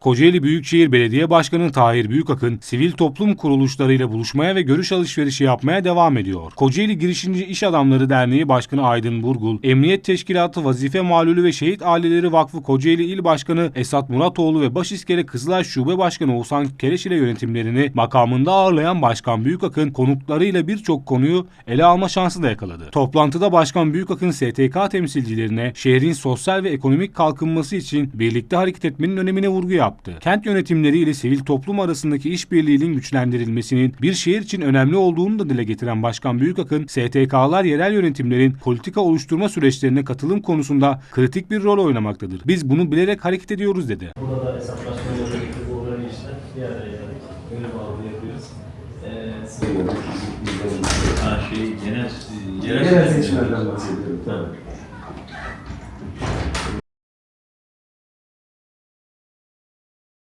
Kocaeli Büyükşehir Belediye Başkanı Tahir Büyükakın, sivil toplum kuruluşlarıyla buluşmaya ve görüş alışverişi yapmaya devam ediyor. Kocaeli Girişimci İş Adamları Derneği Başkanı Aydın Burgul, Emniyet Teşkilatı Vazife Malulü ve Şehit Aileleri Vakfı Kocaeli İl Başkanı Esat Muratoğlu ve Başiskele Kızılay Şube Başkanı Oğuzhan Kereş ile yönetimlerini makamında ağırlayan Başkan Büyükakın konuklarıyla birçok konuyu ele alma şansı da yakaladı. Toplantıda Başkan Büyükakın STK temsilcilerine şehrin sosyal ve ekonomik kalkınması için birlikte hareket etmenin önemine vurgu yaptı. Kent yönetimleri ile sivil toplum arasındaki işbirliğinin güçlendirilmesinin bir şehir için önemli olduğunu da dile getiren Başkan Büyükakın, STK'lar yerel yönetimlerin politika oluşturma süreçlerine katılım konusunda kritik bir rol oynamaktadır. Biz bunu bilerek hareket ediyoruz dedi. Burada da bu bir araya geldik. Öyle. Ee, Ha şey genel Genel seçimlerden bahsediyorum. Tabii.